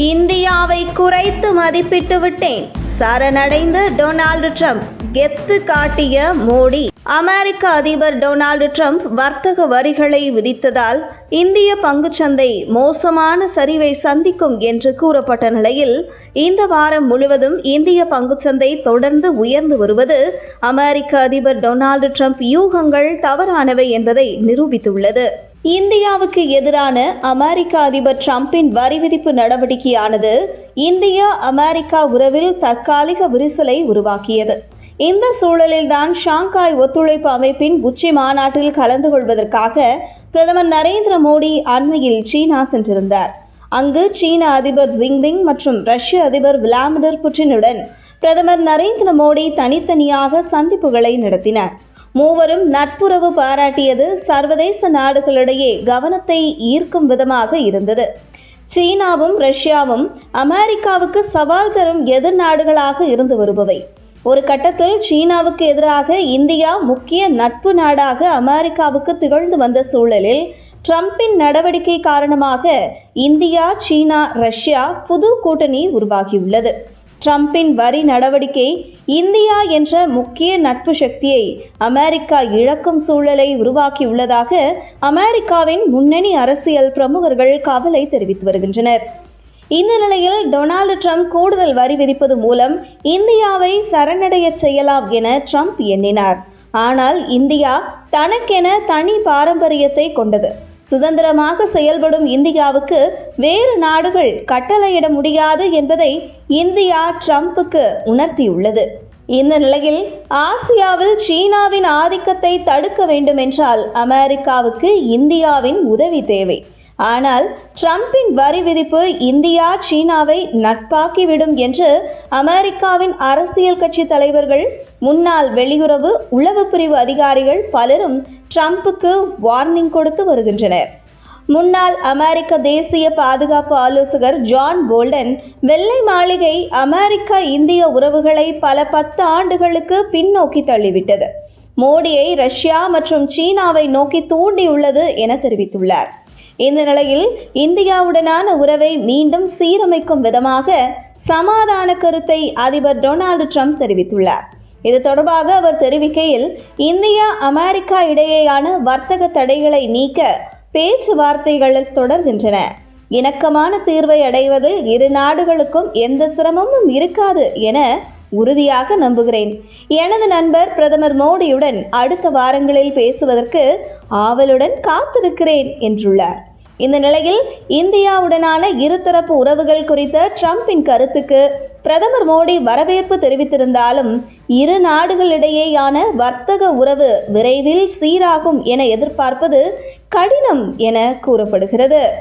இந்தியாவை குறைத்து மதிப்பிட்டு விட்டேன். சரணடைந்த டொனால்டு ட்ரம்ப் கெத்து காட்டிய மோடி. அமெரிக்க அதிபர் டொனால்டு ட்ரம்ப் வர்த்தக வரிகளை விதித்ததால் இந்திய பங்குச்சந்தை மோசமான சரிவை சந்திக்கும் என்று கூறப்பட்ட நிலையில் இந்த வாரம் முழுவதும் இந்திய பங்குச்சந்தை தொடர்ந்து உயர்ந்து வருவது அமெரிக்க அதிபர் டொனால்டு ட்ரம்ப் யூகங்கள் தவறானவை என்பதை நிரூபித்துள்ளது. இந்தியாவுக்கு எதிரான அமெரிக்க அதிபர் டிரம்பின் வரி விதிப்பு நடவடிக்கையானது இந்தியா அமெரிக்கா உறவில் தற்காலிக விரிசலை உருவாக்கியது. இந்த சூழலில்தான் ஷாங்காய் ஒத்துழைப்பு அமைப்பின் உச்சி மாநாட்டில் கலந்து கொள்வதற்காக பிரதமர் நரேந்திர மோடி அண்மையில் சீனா சென்றிருந்தார். அங்கு சீன அதிபர் ஜிங்பிங் மற்றும் ரஷ்ய அதிபர் விளாடிமிர் புட்டினுடன் பிரதமர் நரேந்திர மோடி தனித்தனியாக சந்திப்புகளை நடத்தினார். மூவரும் நட்புறவு பாராட்டியது சர்வதேச நாடுகளிடையே கவனத்தை ஈர்க்கும் விதமாக இருந்தது. சீனாவும் ரஷ்யாவும் அமெரிக்காவுக்கு சவால் தரும் எதிர் நாடுகளாக இருந்து வருபவை. ஒரு கட்டத்தில் சீனாவுக்கு எதிராக இந்தியா முக்கிய நட்பு நாடாக அமெரிக்காவுக்கு திகழ்ந்து வந்த சூழலில் ட்ரம்பின் நடவடிக்கை காரணமாக இந்தியா சீனா ரஷ்யா புது கூட்டணி உருவாகியுள்ளது. ட்ரம்பின் வரி நடவடிக்கை இந்தியா என்ற முக்கிய நட்பு சக்தியை அமெரிக்கா இழக்கும் சூழலை உருவாக்கியுள்ளதாக அமெரிக்காவின் முன்னணி அரசியல் பிரமுகர்கள் கவலை தெரிவித்து வருகின்றனர். இந்த நிலையில் டொனால்டு ட்ரம்ப் கூடுதல் வரி விதிப்பது மூலம் இந்தியாவை சரணடைய செய்யலாம் என ட்ரம்ப் எண்ணினார். ஆனால் இந்தியா தனக்கென தனி பாரம்பரியத்தை கொண்டது. சுதந்திரமாக செயல்படும் இந்தியாவுக்கு வேறு நாடுகள் கட்டளையிட முடியாது என்பதை இந்தியா ட்ரம்ப்புக்கு உணர்த்தியுள்ளது. இந்த நிலையில் ஆசியாவில் சீனாவின் ஆதிக்கத்தை தடுக்க வேண்டுமென்றால் அமெரிக்காவுக்கு இந்தியாவின் உதவி தேவை. ஆனால் ட்ரம்பின் வரி விதிப்பு இந்தியா சீனாவை நட்பாக்கிவிடும் என்று அமெரிக்காவின் அரசியல் கட்சி தலைவர்கள் முன்னாள் வெளியுறவு உளவு பிரிவு அதிகாரிகள் பலரும் ட்ரம்புக்கு வார்னிங் கொடுத்து வருகின்றனர். முன்னாள் அமெரிக்க தேசிய பாதுகாப்பு ஆலோசகர் ஜான் போல்டன் வெள்ளை மாளிகை அமெரிக்க இந்திய உறவுகளை பல பத்து ஆண்டுகளுக்கு பின்னோக்கி தள்ளிவிட்டது. மோடியை ரஷ்யா மற்றும் சீனாவை நோக்கி தூண்டியுள்ளது என தெரிவித்துள்ளார். இந்த நிலையில் இந்தியாவுடனான உறவை மீண்டும் சீரமைக்கும் விதமாக சமாதான கருத்தை அதிபர் டொனால்டு ட்ரம்ப் தெரிவித்துள்ளார். இது தொடர்பாக அவர் தெரிவிக்கையில் இந்தியா அமெரிக்கா இடையேயான வர்த்தக தடைகளை நீக்க பேச்சுவார்த்தைகள் தொடர்கின்றன. இணக்கமான தீர்வை அடைவதில் இரு நாடுகளுக்கும் எந்த சிரமமும் இருக்காது என உறுதியாக நம்புகிறேன். எனது நண்பர் பிரதமர் மோடியுடன் அடுத்த வாரங்களில் பேசுவதற்கு ஆவலுடன் காத்திருக்கிறேன் என்றுள்ளார். இந்த நிலையில் இந்தியாவுடனான இருதரப்பு உறவுகள் குறித்த ட்ரம்பின் கருத்துக்கு பிரதமர் மோடி வரவேற்பு தெரிவித்திருந்தாலும் இரு நாடுகளிடையேயான வர்த்தக உறவு விரைவில் சீராகும் என எதிர்பார்ப்பது கடினம் என கூறப்படுகிறது.